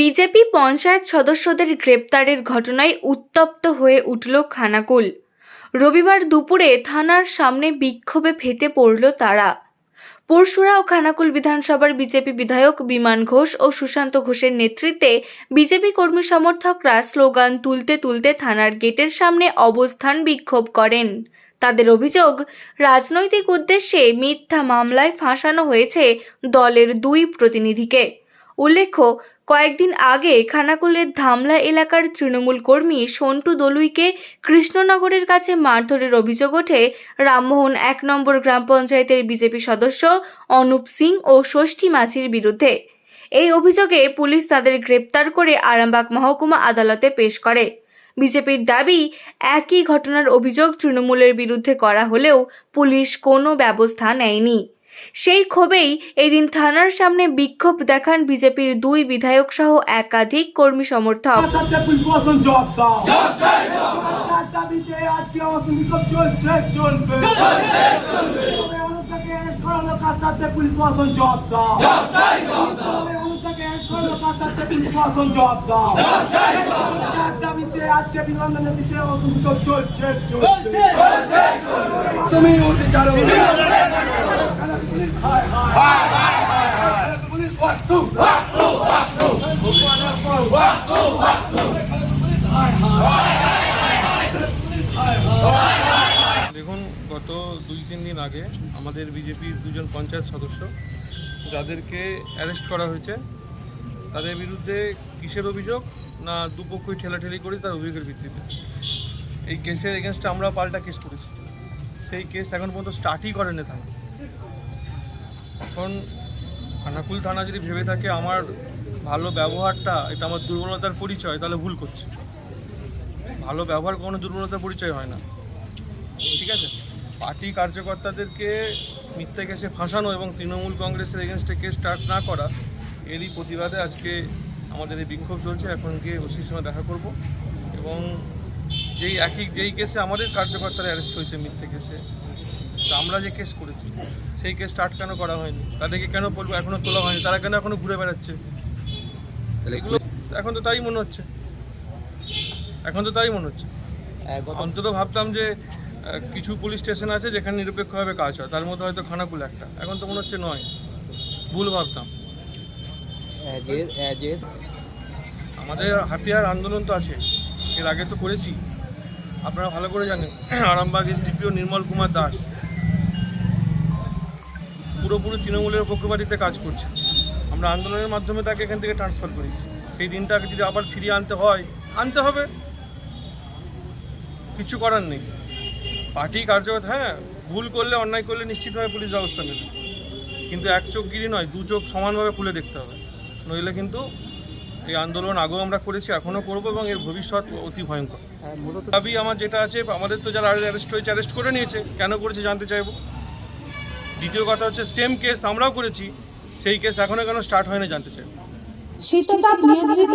BJP panchayat সদস্যদের গ্রেপ্তারের ঘটনায় উত্তপ্ত হয়ে উঠল খানাকুল। রবিবার দুপুরে থানার সামনে বিক্ষোভে ফেটে পড়ল তারা। পরশুরা ও খানাকুল বিধানসভার বিজেপি বিধায়ক বিমান ঘোষ ও সুশান্ত ঘোষের নেতৃত্বে বিজেপি কর্মী সমর্থকরা স্লোগান তুলতে তুলতে থানার গেটের সামনে অবস্থান বিক্ষোভ করেন। তাদের অভিযোগ, রাজনৈতিক উদ্দেশ্যে মিথ্যা মামলায় ফাঁসানো হয়েছে দলের দুই প্রতিনিধিকে। উল্লেখ্য কয়েকদিন আগে খানাকুলের ধামলা এলাকার তৃণমূল কর্মী সন্টু দলুইকে কৃষ্ণনগরের কাছে মারধরের অভিযোগ ওঠে। রামমোহন এক নম্বর গ্রাম পঞ্চায়েতের বিজেপি সদস্য অনুপ সিং ও ষষ্ঠী মাঝির বিরুদ্ধে। এই অভিযোগে পুলিশ তাদের গ্রেপ্তার করে আরামবাগ মহকুমা আদালতে পেশ করে। বিজেপির দাবি, একই ঘটনার অভিযোগ তৃণমূলের বিরুদ্ধে করা হলেও পুলিশ কোনো ব্যবস্থা নেয়নি। সেই ক্ষোভেই এদিন থানার সামনে বিক্ষোভ দেখান বিজেপির দুই বিধায়ক সহ একাধিক কর্মী সমর্থক। সাথে দেখুন, গত দুই, তিন দিন আগে আমাদের বিজেপির দুজন পঞ্চায়েত সদস্য যাদেরকে অ্যারেস্ট করা হয়েছে, তাদের বিরুদ্ধে কিসের অভিযোগ না দুপক্ষই ঠেলাঠেলি করে তার অভিযোগের ভিত্তিতে? এই কেসের এগেনস্টে আমরা পাল্টা কেস করেছি। সেই কেস এখন পর্যন্ত স্টার্টই করেনি থানা এখন খানাকুল থানা যদি ভেবে থাকে আমার ভালো ব্যবহারটা, এটা আমার দুর্বলতার পরিচয়, তাহলে ভুল করছে। ভালো ব্যবহার কোনো দুর্বলতার পরিচয় হয় না। ঠিক আছে? পার্টি কার্যকর্তাদেরকে মিথ্যে কেসে ফাঁসানো এবং তৃণমূল কংগ্রেসের এগেনস্টে কেস স্টার্ট না করা, এরই প্রতিবাদে আজকে আমাদের এই বিক্ষোভ চলছে। এখন গিয়ে ওসির সঙ্গে দেখা করব এবং যেই একই, যেই কেসে আমাদের কার্যকর্তারা অ্যারেস্ট হয়েছে মিথ্যে কেসে আমরা যে কেস করেছি সেই কেস স্টার্ট কেন করা হয়নি? তাদেরকে কেন বলব এখনও তোলা হয়নি? তারা কেন এখনও ঘুরে বেড়াচ্ছে? এগুলো এখন তো তাই মনে হচ্ছে। এখন তো তাই মনে হচ্ছে। অন্তত ভাবতাম যে কিছু পুলিশ স্টেশন আছে যেখানে নিরপেক্ষভাবে কাজ হয়। তার মধ্যে হয়তো খানাকুল একটা। এখন তো মনে হচ্ছে নয়। ভুল ভাবতাম। অ্যাজের অ্যাজের আমাদের হাতিয়ার আন্দোলন তো আছে। এর আগে তো করেছি। আপনারা ভালো করে জানেন। Arambag S SDPO Nirmal Kumar Das. পুরোপুরি তৃণমূলের পক্ষপাতিতে কাজ করছে। আমরা আন্দোলনের মাধ্যমে তাকে এখান থেকে ট্রান্সফার করেছি সেই দিনটাকে যদি আবার ফিরিয়ে আনতে হয় আনতে হবে। কিছু করার নেই। পার্টি কার্যকর হ্যাঁ ভুল করলে অন্যায় করলে নিশ্চিতভাবে পুলিশ ব্যবস্থা নেবে। কিন্তু এক চোখ গিরি নয় দু চোখ সমানভাবে খুলে দেখতে হবে। নইলে কিন্তু এই আন্দোলন আগেও আমরা করেছি এখনও করব এবং এর ভবিষ্যৎ অতি ভয়ঙ্কর। হ্যাঁ, দাবি আমার যেটা আছে আমাদের তো যারা অ্যারেস্ট হয়েছে অ্যারেস্ট করে নিয়েছে কেন করেছে জানতে চাইব? দ্বিতীয় কথা হচ্ছে সেম কেস আমরাও করেছি, সেই কেস এখনও কেন স্টার্ট হয়নি জানতে চাই। শীততাপ নিয়ন্ত্রিত